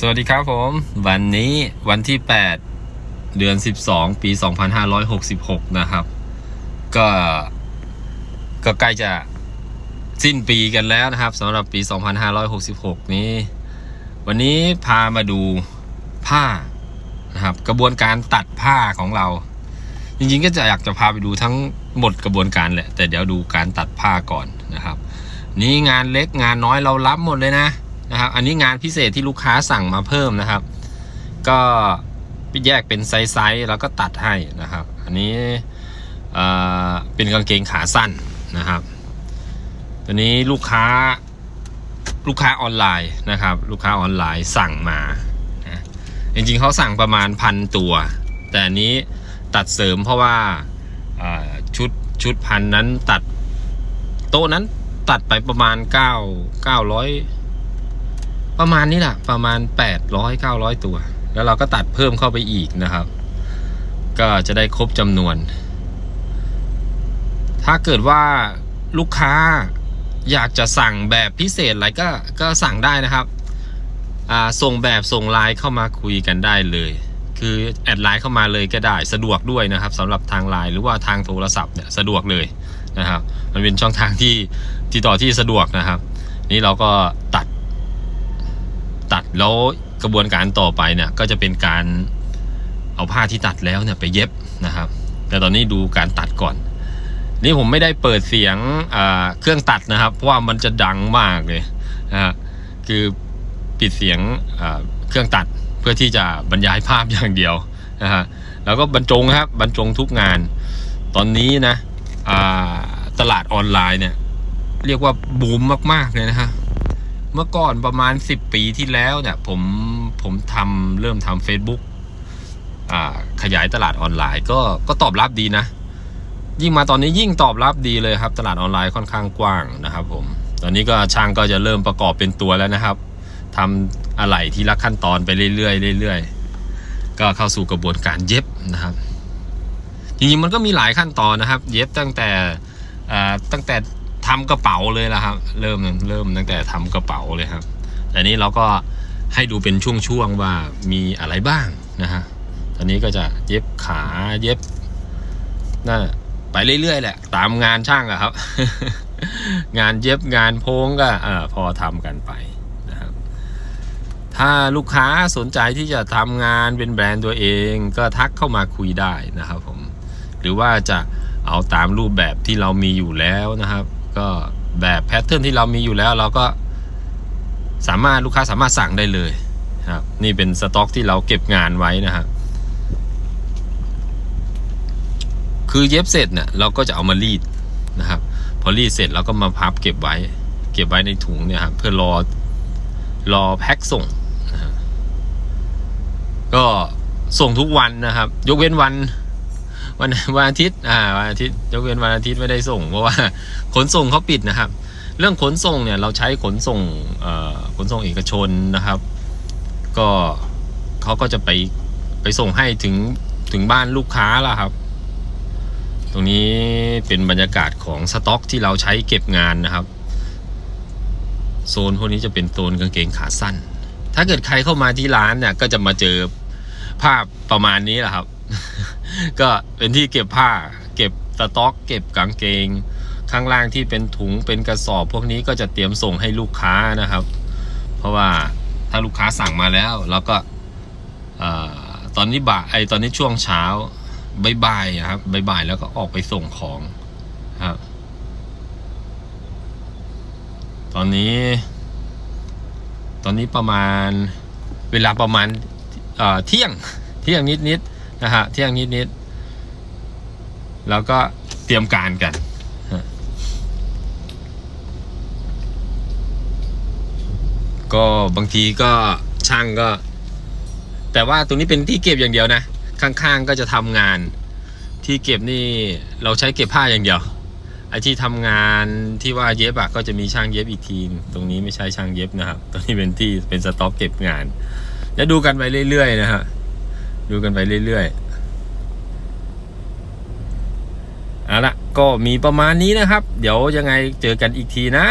สวัสดีครับผม วันนี้วันที่ 8 เดือน 12 ปี 2566 นะครับ ก็ก็ใกล้จะสิ้นปีกันแล้วนะครับสำหรับปี 2566 นี้ วันนี้พามาดูผ้านะครับ กระบวนการตัดผ้าของเรา จริงๆก็จะอยากจะพาไปดูทั้งหมดกระบวนการแหละ แต่เดี๋ยวดูการตัดผ้าก่อนนะครับ นี่งานเล็กงานน้อยเรารับหมดเลยนะ นะครับ อันนี้งานพิเศษที่ลูกค้าสั่งมาเพิ่มนะครับ ก็แยกเป็นไซส์แล้วก็ตัดให้นะครับ อันนี้เป็นกางเกงขาสั้นนะครับ ตัวนี้ลูกค้าลูกค้าออนไลน์นะครับ ลูกค้าออนไลน์สั่งมานะจริงๆเขาสั่งประมาณพันตัว แต่อันนี้ตัดเสริมเพราะว่าชุดชุดพันนั้นตัดโต๊ะนั้นตัดไปประมาณเก้าเก้าร้อย ประมาณนี้แหละประมาณแปดร้อยเก้าร้อยตัว แล้วเราก็ตัดเพิ่มเข้าไปอีกนะครับ ก็จะได้ครบจำนวน ถ้าเกิดว่าลูกค้าอยากจะสั่งแบบพิเศษอะไรก็ก็สั่งได้นะครับส่งแบบส่งไลน์เข้ามาคุยกันได้เลย คือแอดไลน์เข้ามาเลยก็ได้สะดวกด้วยนะครับสำหรับทางไลน์หรือว่าทางโทรศัพท์เนี่ยสะดวกเลยนะครับ มันเป็นช่องทางที่ที่ต่อที่สะดวกนะครับ นี่เราก็ตัด ตัดแล้วกระบวนการต่อไปเนี่ยก็จะเป็นการเอาผ้าที่ตัดแล้วเนี่ยไปเย็บนะครับ แต่ตอนนี้ดูการตัดก่อน นี่ผมไม่ได้เปิดเสียงเครื่องตัดนะครับ เพราะว่ามันจะดังมากเลยนะฮะคือปิดเสียงเครื่องตัดเพื่อที่จะบรรยายภาพอย่างเดียวนะฮะแล้วก็บรรจงครับบรรจงทุกงาน ตอนนี้นะตลาดออนไลน์เนี่ย เรียกว่าบูมมาก ๆ เลยนะฮะ เมื่อก่อนประมาณ10ปีที่แล้วเนี่ยผมผมทำเริ่มทำ Facebook อ่าขยายตลาดออนไลน์ก็ก็ตอบรับดีนะ ยิ่งมาตอนนี้ยิ่งตอบรับดีเลยครับ ตลาดออนไลน์ค่อนข้างกว้างนะครับ ผม ตอนนี้ก็ช่างก็จะเริ่มประกอบเป็นตัวแล้วนะครับทำอะไหล่ที่ละขั้นตอนไปเรื่อยๆเรื่อยๆก็เข้าสู่กระบวนการเย็บนะครับจริงๆมันก็มีหลายขั้นตอนนะครับ เย็บตั้งแต่อ่าตั้งแต่ ทำกระเป๋าเลยละครับ เริ่มเริ่มตั้งแต่ทำกระเป๋าเลยครับแต่นี้เราก็ให้ดูเป็นช่วงๆว่ามีอะไรบ้างนะฮะตอนนี้ก็จะเย็บขาเย็บน่าไปเรื่อยๆแหละ ตามงานช่างอะครับ งานเย็บงานโพงก็อพอทำกันไปนะครับ ถ้าลูกค้าสนใจที่จะทำงานเป็นแบรนด์ตัวเอง ก็ทักเข้ามาคุยได้นะครับผม หรือว่าจะเอาตามรูปแบบที่เรามีอยู่แล้วนะครับ ก็แบบแพทเทิร์นที่เรามีอยู่แล้ว เราก็สามารถลูกค้าสามารถสั่งได้เลยครับนี่เป็นสต็อกที่เราเก็บงานไว้นะครับคือเย็บเสร็จเนี่ยเราก็จะเอามารีดนะครับ พอรีดเสร็จเราก็มาพับเก็บไว้ เก็บไว้ในถุงเนี่ยครับเพื่อรอรอแพ็คส่งนะก็ส่งทุกวันนะครับ ยกเว้นวัน วันวันอาทิตย์อ่าวันอาทิตย์ยกเว้นวันอาทิตย์ไม่ได้ส่ง เพราะว่าขนส่งเขาปิดนะครับ เรื่องขนส่งเนี่ยเราใช้ขนส่งเอ่อขนส่งเอกชนนะครับ ก็เขาก็จะไปไปส่งให้ถึงถึงบ้านลูกค้าล่ะครับ ตรงนี้เป็นบรรยากาศของสต็อกที่เราใช้เก็บงานนะครับโซนพวกนี้จะเป็นโซนกางเกงขาสั้น ถ้าเกิดใครเข้ามาที่ร้านเนี่ยก็จะมาเจอภาพประมาณนี้แหละครับ ก็เป็นที่เก็บผ้า เก็บสต็อก เก็บกางเกง ข้างล่างที่เป็นถุงเป็นกระสอบ พวกนี้ก็จะเตรียมส่งให้ลูกค้านะครับ เพราะว่าถ้าลูกค้าสั่งมาแล้วเราก็อตอนนี้บ่ายไอตอนนี้ช่วงเช้าบ่ายๆอะครับบ่ายๆแล้วก็ออกไปส่งของครับ ตอนนี้ ตอนนี้ประมาณเวลาประมาณเอ่อเที่ยงเที่ยงนิดๆ นะฮะเที่ยงนิดๆแล้วก็เตรียมการกันก็บางทีก็ช่างก็ แต่ว่าตรงนี้เป็นที่เก็บอย่างเดียวนะ ข้างๆก็จะทำงาน ที่เก็บนี่เราใช้เก็บผ้าอย่างเดียวไอ้ที่ทำงานที่ว่าเย็บอะก็จะมีช่างเย็บอีกทีตรงนี้ไม่ใช่ช่างเย็บนะครับตรงนี้เป็นที่เป็นสต็อกเก็บงาน แล้วดูกันไปเรื่อยๆนะฮะ ดูกันไปเรื่อยๆเอาละก็มีประมาณนี้นะครับ เดี๋ยวยังไงเจอกันอีกทีนะ